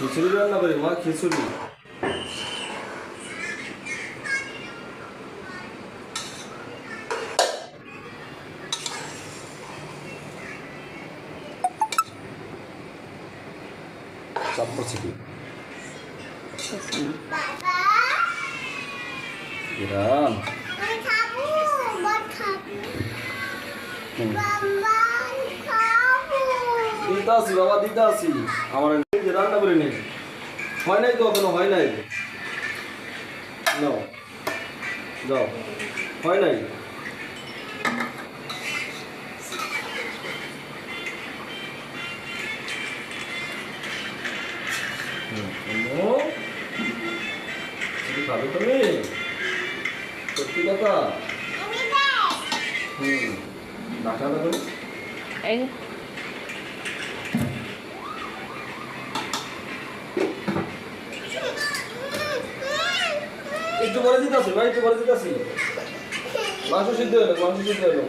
기술이 왔나 봐요 와 기술이. 짬뽀치기. 이랑 응. 뭐, 뭐. দিতে আসি বাবা দিতে আসি আমার রান্না করে নেই হয় নাই তো এখনও হয় নাই। নাও যাও। হয় নাই? খাবে তুমি সত্যি কথা? হুম ডাক্তারটা একটু পরে দিতে আসি, ভাই, একটু পরে দিতে আসি। মাংস সিদ্ধ হলো মাংস সিদ্ধ হলো